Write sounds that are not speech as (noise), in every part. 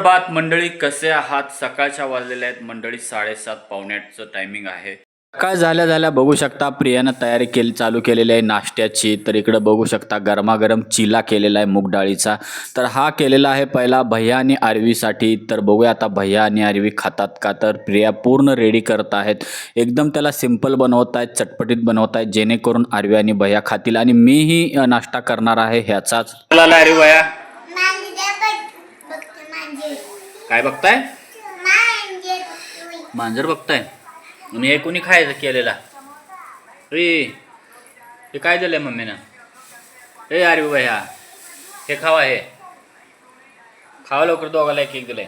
सुप्रभात मंडळी कसे आहात? सकाळच्या वाजलेल्या आहेत. मंडळी साडेसात पावण्याचं टायमिंग आहे. सकाळ झाल्या झाल्या बघू शकता प्रियानं तयारी केली चालू केलेली आहे नाश्त्याची. तर इकडं बघू शकता गरमागरम चिला केलेला आहे मूग डाळीचा. तर हा केलेला आहे पहिला भैया आणि आरवीसाठी. तर बघूया आता भैया आणि आरवी खातात का? तर प्रिया पूर्ण रेडी करत आहेत. एकदम त्याला सिंपल बनवत आहेत चटपटीत बनवत आहेत. जेणेकरून आरवी आणि भैया खातील. आणि मीही नाश्ता करणार आहे ह्याचाच. भैया मांजर बघ बघते मांजर काय बघताय? मांजर बघतोय. मांजर बघताय? आणि हे कोणी खायचं केलेला? ए हे काय दिलंय मम्मीनं? ए अरे भैया हे खावा हे. खावा लवकर दोघाला एक एक दिलंय.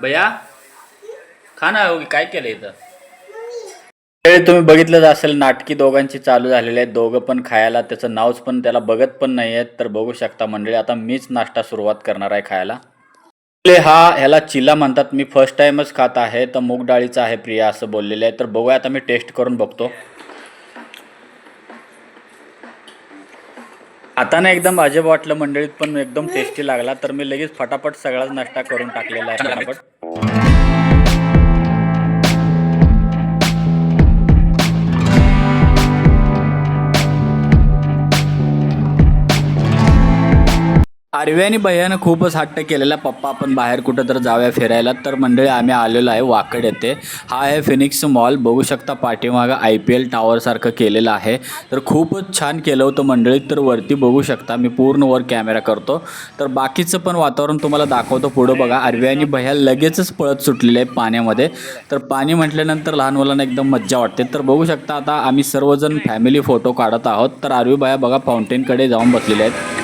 भैया खा ना हो, काय केलं इथं? तुम्ही बघितलंच असेल नाटकी दोघांची चालू झालेली आहेत. दोघं पण खायला त्याचं नावच पण त्याला बघत पण नाही आहेत तर बघू शकता मंडळी आता मीच नाश्ता सुरुवात करणार आहे खायला. आपले हा ह्याला चिला म्हणतात. मी फर्स्ट टाइमच खात आहे. तर मूग डाळीचा आहे प्रिया असं बोललेलं आहे. तर बघूया आता मी टेस्ट करून बघतो. आता ना एकदम अजब वाटलं मंडळीत पण एकदम टेस्टी लागला. तर मी लगेच फटाफट सगळाच नाश्ता करून टाकलेला आहे. फटाफट. आरवी आणि भैयानं खूपच हट्ट केलेला पप्पा. आपण बाहेर कुठं तर जाऊया फिरायला. तर मंडळी आम्ही आलेलो आहे वाकड येथे. हा आहे फिनिक्स मॉल बघू शकता पाठीमागं आय पी एल टॉवरसारखं केलेलं आहे. तर खूपच छान केलं होतं मंडळीत तर वरती बघू शकता मी पूर्ण वर कॅमेरा करतो. तर बाकीचं पण वातावरण तुम्हाला दाखवतो पुढं बघा. आरवी आणि भैया लगेचच पळत सुटलेले आहे पाण्यामध्ये. तर पाणी म्हटल्यानंतर लहान मुलांना एकदम मज्जा वाटते. तर बघू शकता आता आम्ही सर्वजण फॅमिली फोटो काढत आहोत. तर आरवी भैया बघा फाउंटेनकडे जाऊन बसलेले आहेत.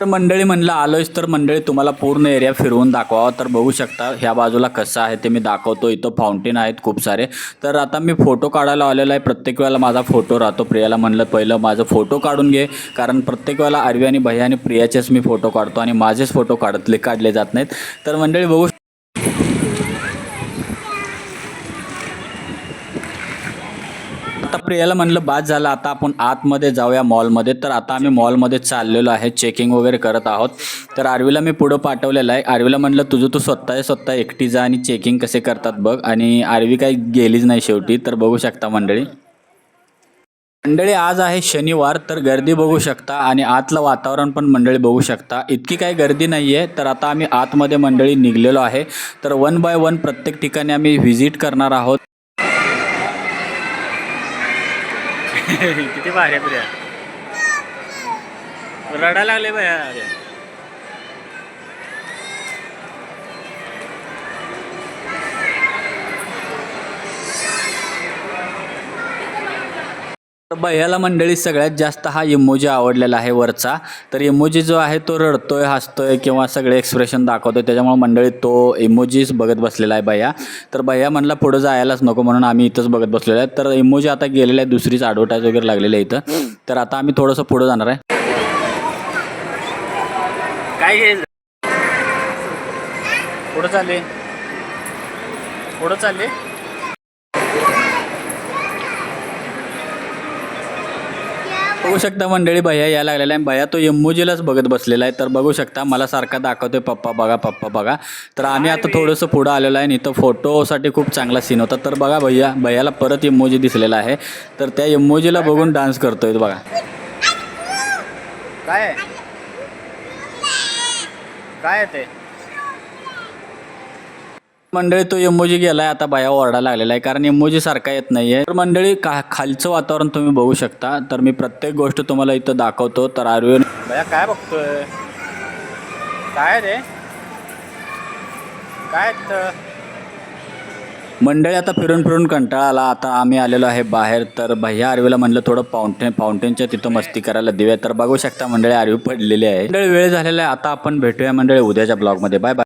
तर मंडळी म्हणलं आलोयच तर मंडळी तुम्हाला पूर्ण एरिया फिरवून दाखवावा. तर बघू शकता ह्या बाजूला कसं आहे ते मी दाखवतो इथं फाउंटेन आहेत खूप सारे. तर आता मी फोटो काढायला आलेलो आहे. प्रत्येक वेळेला माझा फोटो राहतो. प्रियाला म्हणलं पहिलं माझं फोटो काढून घे. कारण प्रत्येक वेळेला आरवी आणि भैया आणि प्रियाचेच मी फोटो काढतो आणि माझेच फोटो काढतले काढले जात नाहीत. तर मंडळी बघू आता प्रियाला म्हणलं बाद झालं आता आपण आतमध्ये जाऊया मॉलमध्ये. तर आता आम्ही मॉलमध्ये चाललेलो आहे चेकिंग वगैरे करत आहोत. तर आरवीला मी पुढं पाठवलेलं आहे. आरवीला म्हणलं तुझं तू स्वतः स्वतः एकटी जा आणि चेकिंग कसे करतात बघ. आणि आरवी काही गेलीच नाही शेवटी तर बघू शकता मंडळी. मंडळी आज आहे शनिवार तर गर्दी बघू शकता आणि आतलं वातावरण पण मंडळी बघू शकता. इतकी काही गर्दी नाही आहे तर आता आम्ही आतमध्ये मंडळी निघलेलो आहे. तर वन बाय वन प्रत्येक ठिकाणी आम्ही व्हिजिट करणार आहोत. (laughs) किती भारी आहे प्रिया. रडायला लागले भया तर भैयाला मंडळी सगळ्यात जास्त हा इमोजी आवडलेला आहे वरचा. तर इमोजी जो आहे तो रडतोय हसतोय किंवा सगळे एक्सप्रेशन दाखवतोय. त्याच्यामुळे मंडळी तो इमोजीच बघत बसलेला आहे भैया. तर भैया म्हणला पुढं जायलाच नको म्हणून आम्ही इथंच बघत बसलेलो आहे. तर इमोजी आता गेलेला आहे दुसरीच ॲडव्हर्टाईज वगैरे लागलेली आहे इथं. तर आता आम्ही थोडंसं पुढं जाणार आहे. काय घ्यायचं पुढं चालले. पुढं चालले. बघू शकता मंडळी भैया यायला लागलेला आहे भैया तो इमोजीलाच बघत बसलेला आहे. तर बघू शकता मला सारखा दाखवतोय. पप्पा बघा पप्पा बघा. तर आम्ही आता थोडंसं पुढं आलेलो आहे आणि इथं फोटोसाठी खूप चांगला सीन होता. तर बघा भैया भैयाला परत इमोजी दिसलेला आहे. तर त्या इमोजीला बघून डान्स करतोय बघा. काय? काय ते? मंडळी तो एमोजी गेलाय आता बाया ओरडा लागलेला आहे कारण एमोजी सारखा येत नाहीये. तर मंडळी का खालचं वातावरण तुम्ही बघू शकता. तर मी प्रत्येक गोष्ट तुम्हाला इथं दाखवतो. तर आरवी बाया काय बघतोय? काय रे? काय मंडळी आता फिरून फिरून कंटाळा आला. आता आम्ही आलेलो आहे बाहेर. तर भैया आरवीला म्हणलं थोडं फाउंटेन फाउंटेनच्या तिथं मस्ती करायला देऊया. तर बघू शकता मंडळी आरवी पडलेली आहे. मंडळी वेळ झालेला आहे. आता आपण भेटूया मंडळी उद्याच्या ब्लॉगमध्ये बाय बाय